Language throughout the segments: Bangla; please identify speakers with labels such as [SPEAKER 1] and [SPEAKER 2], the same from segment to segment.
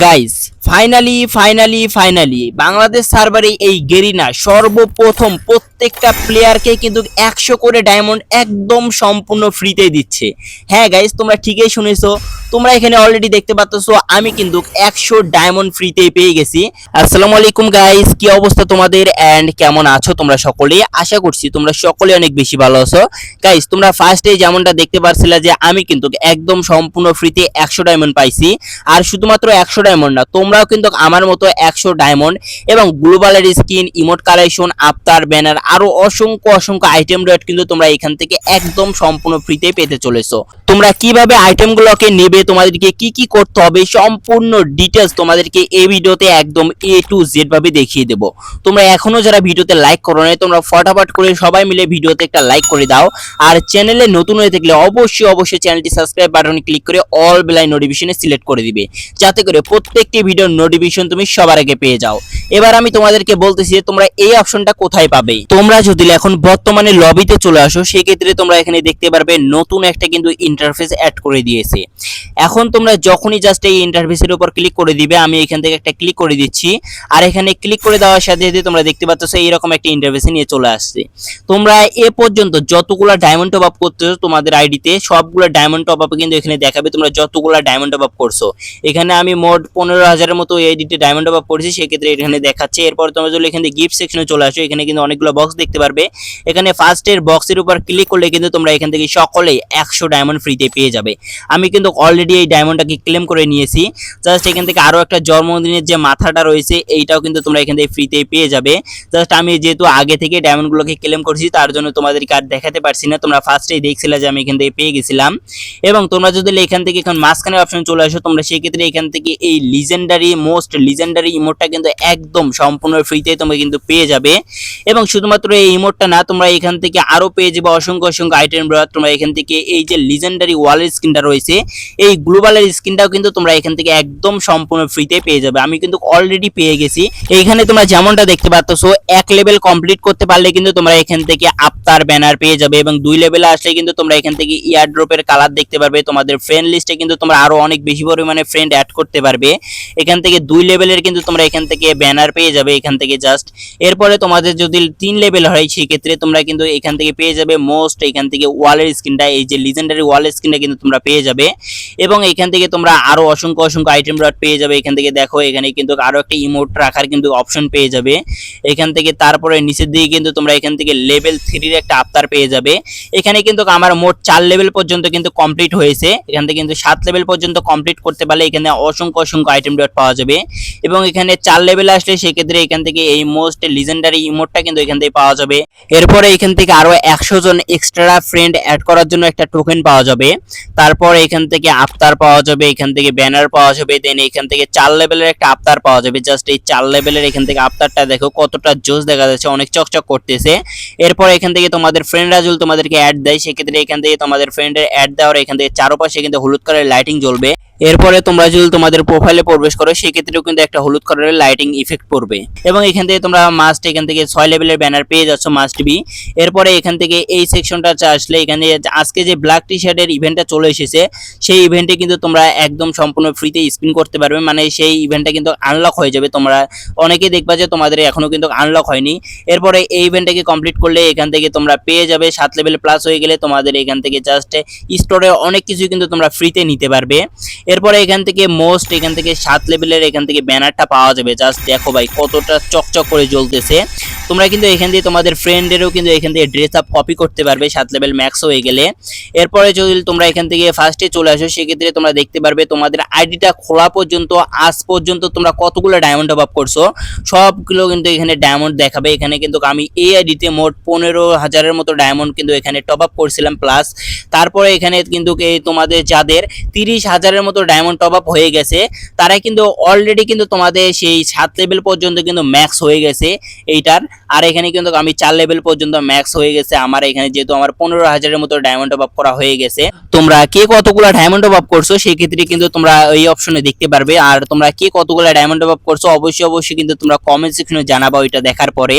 [SPEAKER 1] Guys finally finally finally Bangladesh সার্ভারে এই গেরিনা সর্বপ্রথম প্রত্যেকটা প্লেয়ারকে কিন্তু একশো করে ডায়মন্ড একদম সম্পূর্ণ ফ্রিতে দিচ্ছে। হ্যাঁ গাইস তোমরা ঠিকই শুনেছো। তোমরা এখানে অলরেডি দেখতে পাচ্ছো, আমি কিন্তু একশো ডায়মন্ড ফ্রিতে পেয়ে গেছি। আসসালামু আলাইকুম গাইস কি অবস্থা তোমাদের? অ্যান্ড কেমন আছো তোমরা সকলে আশা করছি তোমরা সকলে অনেক বেশি ভালো আছো। গাইস তোমরা ফার্স্টে যেমনটা দেখতে পারছিলে যে আমি কিন্তু একদম সম্পূর্ণ ফ্রিতে একশো ডায়মন্ড পাইছি। আর শুধুমাত্র একশো ডায়মন্ড না তোমরাও কিন্তু আমার মতো একশো ডায়মন্ড এবং গ্লোবালের skin emote collection after banner আরও অসংখ্য অসংখ্য আইটেম রেট কিন্তু তোমরা এখান থেকে একদম সম্পূর্ণ ফ্রিতে পেতে চলেছো। তোমরা কীভাবে আইটেমগুলোকে নেবে, তোমাদেরকে কি কি করতে হবে, সম্পূর্ণ ডিটেলস তোমাদেরকে এই ভিডিওতে একদম এ টু জেড ভাবে দেখিয়ে দেবো। তোমরা এখনও যারা ভিডিওতে লাইক করো নাই, তোমরা ফটাফট করে সবাই মিলে ভিডিওতে একটা লাইক করে দাও। আর চ্যানেলে নতুন হয়ে থাকলে অবশ্যই অবশ্যই চ্যানেলটি সাবস্ক্রাইব বাটনে ক্লিক করে অল বেলাই নোটিফিকেশনে সিলেক্ট করে দিবে। যাতে করে প্রত্যেকটি ভিডিওর নোটিফিকেশন তুমি সবার আগে পেয়ে যাও। এবার আমি তোমাদেরকে বলতেছি যে তোমরা এই অপশনটা কোথায় পাবে? তোমরা যদি এখন বর্তমানে লবিতে চলে আসো, সেক্ষেত্রে তোমরা এখানে দেখতে পারবে নতুন একটা কিন্তু ইন্টারফেস অ্যাড করে দিয়েছে। এখন তোমরা যখনই জাস্ট এই ইন্টারফেসের উপর ক্লিক করে দিবে, আমি এখান থেকে একটা ক্লিক করে দিচ্ছি। আর এখানে ক্লিক করে দেওয়ার সাথে সাথে তোমরা দেখতে পাচ্ছ এইরকম একটা ইন্টারফেসে নিয়ে চলে আসছে। তোমরা এ পর্যন্ত যতগুলো ডায়মন্ড টপ আপ করতেছো তোমাদের আইডিতে সবগুলো ডায়মন্ড টপ আপ কিন্তু এখানে দেখাবে তোমরা যতগুলো ডায়মন্ড টপ আপ করছ। এখানে আমি মোট পনেরো হাজারের মতো এডিটে ডায়মন্ড টপ পড়েছে, সেক্ষেত্রে এখানে দেখাচ্ছে। এরপর তোমরা যদি এখানে গিফট সেকশনে চলে আসো, এখানে কিন্তু অনেকগুলো বক্স দেখতে পারবে। এখানে ফার্স্টের বক্সের উপর ক্লিক করলে কিন্তু তোমরা এখান থেকে সকলেই একশো ডায়মন্ড ফ্রিতে পেয়ে যাবে। আমি কিন্তু অলরেডি এই ডায়মন্ডটাকে ক্লেম করে নিয়েছি। জাস্ট এখান থেকে আরও একটা জন্মদিনের যে মাথাটা রয়েছে, এইটাও কিন্তু তোমরা এখান থেকে ফ্রিতে পেয়ে যাবে। জাস্ট আমি যেহেতু আগে থেকে ডায়মন্ডগুলোকে ক্লেম করছি, তার জন্য তোমাদেরকে আর দেখাতে পারছি না। তোমরা ফার্স্টেই দেখছিলে যে আমি এখান থেকে পেয়ে গেছিলাম। এবং তোমরা যদি এখান থেকে এখন মাঝখানে অপশন চলে আসো, তোমরা সেই ক্ষেত্রে এখান থেকে এই লিজেন্ডারি মোস্ট লিজেন্ডারি ইমোটটা কিন্তু একদম সম্পূর্ণ ফ্রিতে তোমরা কিন্তু পেয়ে যাবে। এবং শুধুমাত্র এই ইমোটটা না, তোমরা এখান থেকে আরও পেয়ে যাবে অসংখ্য অসংখ্য আইটেম তোমরা এখান থেকে এই যে লিজেন্ডারি ওয়ালের স্কিনটা রয়েছে, এই গ্লোবালের স্কিনটাও কিন্তু তোমরা এখান থেকে একদম সম্পূর্ণ ফ্রিতে পেয়ে যাবে। আমি কিন্তু অলরেডি পেয়ে গেছি। এইখানে তোমরা যেমনটা দেখতে পাচ্ছ এক লেভেল কমপ্লিট করতে পারলে কিন্তু তোমরা এখান থেকে আফতার ব্যানার পেয়ে যাবে এবং দুই লেভেলে আসলে কিন্তু তোমরা এখান থেকে ইয়ার ড্রপের কালার দেখতে পারবে। তোমাদের ফ্রেন্ড লিস্টে কিন্তু তোমরা আরও অনেক বেশি পরিমাণে ফ্রেন্ড অ্যাড করতে পারবে। এখান থেকে দুই লেভেলের কিন্তু তোমরা এখান থেকে ব্যানার পেয়ে যাবে এখান থেকে জাস্ট এরপরে তোমাদের যদি তিন লেভেল হয় সেই ক্ষেত্রে তোমরা কিন্তু এখান থেকে পেয়ে যাবে মোস্ট এখান থেকে ওয়ালের স্ক্রিনটা এই যে লিজেন্ডারি ওয়ালের স্ক্রিনটা কিন্তু তোমরা পেয়ে যাবে এবং এখান থেকে তোমরা আরও অসংখ্য অসংখ্য আইটেম রড পেয়ে যাবে এখান থেকে দেখো এখানে কিন্তু আরও একটা ইমোট রাখার কিন্তু অপশন পেয়ে যাবে এখান থেকে তারপরে নিচের দিকে কিন্তু তোমরা এখান থেকে লেভেল থ্রির একটা আফতার পেয়ে যাবে এখানে কিন্তু আমার মোট চার লেভেল পর্যন্ত কিন্তু কমপ্লিট হয়েছে এখান থেকে কিন্তু সাত লেভেল পর্যন্ত কমপ্লিট করতে পারলে এখানে অসংখ্য অসংখ্য আইটেম ডট পাওয়া যাবে এবং এখানে চার লেভেল আসলে সেক্ষেত্রে এখান থেকে এই মোস্ট লিজেন্ডারি ইমোটটা কিন্তু এখান থেকে পাওয়া যাবে এরপরে এখান থেকে আরও একশো জন এক্সট্রা ফ্রেন্ড অ্যাড করার জন্য একটা টোকেন পাওয়া যাবে তারপর এখান থেকে আফতার পাওয়া যাবে এখান থেকে ব্যানার পাওয়া যাবে দেন এখান থেকে চার লেভেলের একটা আফতার পাওয়া যাবে জাস্ট এই চার লেভেলের এখান থেকে আফতারটা দেখো কতটা জোস দেখা যাচ্ছে অনেক চকচক করতেছে এরপর এখান থেকে তোমাদের ফ্রেন্ডরা যদি তোমাদেরকে অ্যাড দেয় সেক্ষেত্রে এখান থেকে তোমাদের ফ্রেন্ডের অ্যাড দেওয়ার এখান থেকে চারপাশে কিন্তু হলুদ কালারের লাইটিং জ্বলবে এরপরে তোমরা যদি তোমাদের প্রোফাইলে প্রবেশ করো, সেক্ষেত্রেও কিন্তু একটা হলুদ কালারের লাইটিং ইফেক্ট পড়বে। এবং এখান থেকে তোমরা মাস্ট এখান থেকে ছয় লেভেলের ব্যানার পেয়ে যাচ্ছ মাস্ট বি এরপরে এখান থেকে এই সেকশনটা আসলে এখানে আজকে যে ব্ল্যাক টি শার্টের ইভেন্টটা চলে এসেছে, সেই ইভেন্টে কিন্তু তোমরা একদম সম্পূর্ণ ফ্রিতে স্পিন করতে পারবে। মানে সেই ইভেন্টটা কিন্তু আনলক হয়ে যাবে তোমরা। অনেকেই দেখবা যে তোমাদের এখনও কিন্তু আনলক হয়নি। এরপরে এই ইভেন্টটাকে কমপ্লিট করলে এখান থেকে তোমরা পেয়ে যাবে। সাত লেভেল প্লাস হয়ে গেলে তোমাদের এখান থেকে জাস্ট স্টোরে অনেক কিছু কিন্তু তোমরা ফ্রিতে নিতে পারবে। এরপরে এখান থেকে মোস্ট এখান থেকে সাত লেভেলের এখান থেকে ব্যানারটা পাওয়া যাবে। জাস্ট দেখো ভাই, কতটা চকচক করে জ্বলতেছে। তোমরা কিন্তু এখান দিয়ে তোমাদের ফ্রেন্ডেরও কিন্তু এখান থেকে ড্রেস আপ কপি করতে পারবে, সাত লেভেল ম্যাক্স হয়ে গেলে। এরপরে যদি তোমরা এখান থেকে ফার্স্টে চলে আসো, সেক্ষেত্রে তোমরা দেখতে পারবে তোমাদের আইডিটা খোলা পর্যন্ত, আজ পর্যন্ত তোমরা কতগুলো ডায়মন্ড আপ করছ, সবগুলো কিন্তু এখানে ডায়মন্ড দেখাবে। এখানে কিন্তু আমি এই আইডিতে মোট পনেরো হাজারের মতো ডায়মন্ড কিন্তু এখানে টপ আপ করছিলাম প্লাস তারপরে এখানে কিন্তু তোমাদের যাদের তিরিশ হাজারের মতো ডায়মন্ড টপ আপ হয়ে গেছে। তারা কিন্তু অলরেডি কিন্তু তোমাদের সেই সাত লেভেল পর্যন্ত কিন্তু ম্যাক্স হয়ে গেছে এইটার। আর এখানে কিন্তু আমি চার লেভেল পর্যন্ত ম্যাক্স হয়ে গেছে। আমার এখানে যেহেতু আমার পনেরো হাজারের মতো ডায়মন্ড টপ আপ করা হয়ে গেছে। তোমরা কে কতগুলো ডায়মন্ড টপ আপ করছ সেই ক্ষেত্রে কিন্তু তোমরা এই অপশনে দেখতে পারবে। আর তোমরা কে কতগুলো ডায়মন্ড টপ আপ করছ অবশ্যই অবশ্যই কিন্তু তোমরা কমেন্ট সেকশনে জানাবা ওইটা দেখার পরে।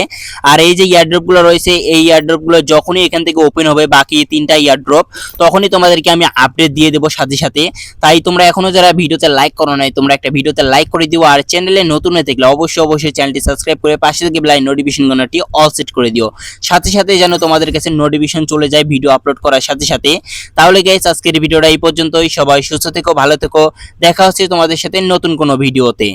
[SPEAKER 1] আর এই যে ইয়ারড্রপগুলো রয়েছে, এই ইয়ারড্রপগুলো যখনই এখান থেকে ওপেন হবে বাকি তিনটা ইয়ারড্রপ তখনই তোমাদেরকে আমি আপডেট দিয়ে দেবো সাথে সাথে। তাই তোমরা তোমরা এখনও যারা ভিডিওতে লাইক করো নাই, তোমরা একটা ভিডিওতে লাইক করে দিও আর চ্যানেলে নতুন হয়ে থাকলে অবশ্যই অবশ্যই চ্যানেলটি সাবস্ক্রাইব করে পাশে থেকে বেল নোটিফিকেশন গণনাটি অল সেট করে দিও। সাথে সাথে যেন তোমাদের কাছে নোটিফিকেশন চলে যায় ভিডিও আপলোড করার সাথে সাথে। তাহলে গাইস আজকের ভিডিওটা এই পর্যন্তই। সবাই সুস্থ থেকো, ভালো থেকো। দেখা হচ্ছে তোমাদের সাথে নতুন কোনো ভিডিওতে।